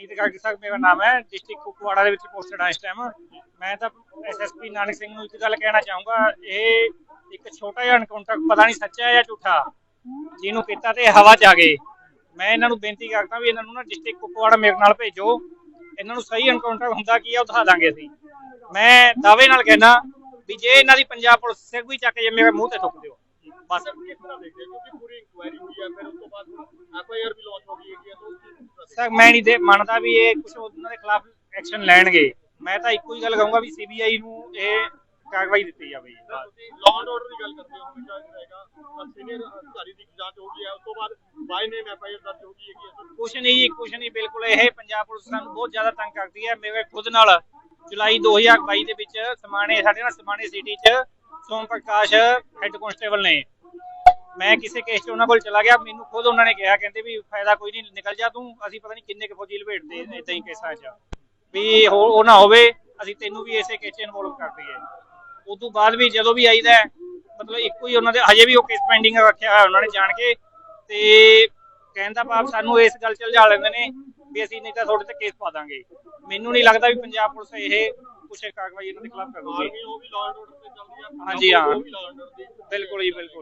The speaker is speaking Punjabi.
ਨੀਤ ਗਾਰਗੀ ਸਾਹਿਬ, ਮੇਰਾ ਨਾਮ ਹੈ ਡਿਸਟ੍ਰਿਕਟ ਕੁਪਵਾੜਾ ਦੇ ਵਿੱਚ ਪੋਸਟਡ ਹਾਂ ਇਸ ਟਾਈਮ ਮੈਂ ਤਾਂ ਐਸਐਸਪੀ ਨਾਨਕ ਸਿੰਘ ਨੂੰ ਇੱਕ ਗੱਲ ਕਹਿਣਾ ਚਾਹੂੰਗਾ, ਇਹ ਇੱਕ ਛੋਟਾ ਜਿਹਾ ਐਨਕਾਊਂਟਰ ਪਤਾ ਨਹੀਂ ਸੱਚਾ ਹੈ ਜਾਂ ਝੂਠਾ, ਜਿਹਨੂੰ ਕੀਤਾ ਤੇ ਹਵਾ ਚ ਆ ਗਏ। ਮੈਂ ਇਹਨਾਂ ਨੂੰ ਬੇਨਤੀ ਕਰਦਾ ਵੀ ਇਹਨਾਂ ਨੂੰ ਨਾ ਡਿਸਟ੍ਰਿਕਟ ਕੁਪਵਾੜਾ ਮੇਰੇ ਨਾਲ ਭੇਜੋ। ਇਹਨਾਂ ਨੂੰ ਸਹੀ ਐਨਕਾਊਂਟਰ ਹੁੰਦਾ ਕੀ ਆ, ਉਹ ਦਿਖਾ ਦਾਂਗੇ ਅਸੀਂ। ਮੈਂ ਦਾਅਵੇ ਨਾਲ ਕਹਿਣਾ ਵੀ ਜੇ ਇਹਨਾਂ ਦੀ ਪੰਜਾਬ ਪੁਲਿਸ ਸਿਰ ਵੀ ਚੱਕ ਜੇ ਮੇਰੇ ਮੂੰਹ ਤੇ ਥੁੱਕ ਦਿਓ। ਬਸ। ਕਿਸ ਤਰ੍ਹਾਂ ਦੇਖਦੇ ਕਿਉਂਕਿ ਪੂਰੀ ਇਨਕੁਆਇਰੀ ਹੋਈ ਹੈ ਫਿਰ ਉਸ ਤੋਂ ਬਾਅਦ ਐਫਆਈਆਰ ਵੀ ਲਾਂਚ ਹੋ ਗਈ ਹੈ ਤਾਂ ਸਰ ਮੈਂ ਨਹੀਂ ਦੇ ਮੰਨਦਾ ਵੀ ਇਹ ਕੁਝ ਉਹਨਾਂ ਦੇ ਖਿਲਾਫ ਐਕਸ਼ਨ ਲੈਣਗੇ। ਮੈਂ ਤਾਂ ਇੱਕੋ ਹੀ ਗੱਲ ਕਹੂੰਗਾ ਵੀ ਸੀਬੀਆਈ ਨੂੰ ਇਹ ਕਾਰਵਾਈ ਦਿੱਤੀ ਜਾਵੇ। ਲਾਅ ਐਂਡ ਆਰਡਰ ਦੀ ਗੱਲ ਕਰਦੇ ਹੋ ਹਮੇਸ਼ਾ ਇਹ ਰਹੇਗਾ ਸੀਨੀਅਰ ਅਧਿਕਾਰੀ ਦੀ ਜਾਂਚ ਹੋ ਗਈ ਹੈ ਉਸ ਤੋਂ ਬਾਅਦ ਬਾਈ ਨੇਮ ਐਫਆਈਆਰ ਦਰਜ ਹੋ ਗਈ ਹੈਗੀ ਹੈ। ਸਰ ਕੁਛ ਨਹੀਂ ਜੀ ਕੁਛ ਨਹੀਂ ਬਿਲਕੁਲ ਇਹ ਪੰਜਾਬ ਪੁਲਿਸ ਸਾਨੂੰ ਬਹੁਤ ਜ਼ਿਆਦਾ ਤੰਗ ਕਰਦੀ ਹੈ। ਮੇਰੇ ਖੁਦ ਨਾਲ ਜੁਲਾਈ 2022 ਦੇ ਵਿੱਚ ਸਮਾਣੇ ਸਾਡੇ ਨਾਲ ਸਮਾਣੇ ਸਿਟੀ 'ਚ ਸੋਮ ਪ੍ਰਕਾਸ਼ ਹੈੱਡ ਕਨਸਟੇਬਲ ਨੇ। ਮੈਂ ਕਿਸੇ ਕੇਸ 'ਚ ਉਹਨਾਂ ਕੋਲ ਚਲਾ ਗਿਆ ਮੈਨੂੰ ਖੁਦ ਉਹਨਾਂ ਨੇ ਕਿਹਾ ਕਹਿੰਦੇ ਵੀ ਫਾਇਦਾ ਕੋਈ ਨਹੀਂ ਨਿਕਲ ਜਾ ਤੂੰ ਅਸੀਂ ਪਤਾ ਨਹੀਂ ਕਿੰਨੇ ਕੁ ਫੌਜੀ ਲਪੇਟਦੇ ਇਦਾਂ ਹੀ ਕੇਸਾਂ 'ਚ। ਵੀ ਹੋ ਉਹ ਨਾ ਹੋਵੇ ਅਸੀਂ ਤੈਨੂੰ ਵੀ ਇਸੇ ਕੇਸ 'ਚ ਇਨਵੋਲਵ ਕਰ ਦਈਏ। ਉਸ ਤੋਂ ਬਾਅਦ ਵੀ ਜਦੋਂ ਵੀ ਆਈਦਾ ਹੈ, ਮਤਲਬ ਇੱਕੋ ਹੀ ਉਹਨਾਂ ਦੇ ਹਜੇ ਵੀ ਉਹ ਕੇਸ ਪੈਂਡਿੰਗ ਰੱਖਿਆ ਹੋਇਆ ਉਹਨਾਂ ਨੇ ਜਾਣ ਕੇ ਤੇ ਕਹਿਣ ਦਾ ਭਾਵ ਸਾਨੂੰ ਇਸ ਗੱਲ ਚ ਉਲਝਾ ਲੈਂਦੇ ਨੇ ਵੀ ਅਸੀਂ ਨਹੀਂ ਤਾਂ ਤੁਹਾਡੇ ਤੇ ਕੇਸ ਪਾ ਦਾਂਗੇ। ਮੈਨੂੰ ਨਹੀਂ ਲੱਗਦਾ ਵੀ ਪੰਜਾਬ ਪੁਲਿਸ ਇਹ ਕੁਛ ਕਾਰਵਾਈ ਇਹਨਾਂ ਦੇ ਖਿਲਾਫ ਕਰੂਗੀ। ਆਰਮੀ ਉਹ ਵੀ ਲਾਅ ਐਂਡ ਆਰਡਰ ਤੇ ਚੱਲਦੀ ਹੈ ਹਾਂਜੀ, ਹਾਂ। ਉਹ ਵੀ ਲਾਅ ਐਂਡ ਆਰਡਰ ਦੀ। ਬਿਲਕੁਲ ਜੀ ਬਿਲਕੁਲ।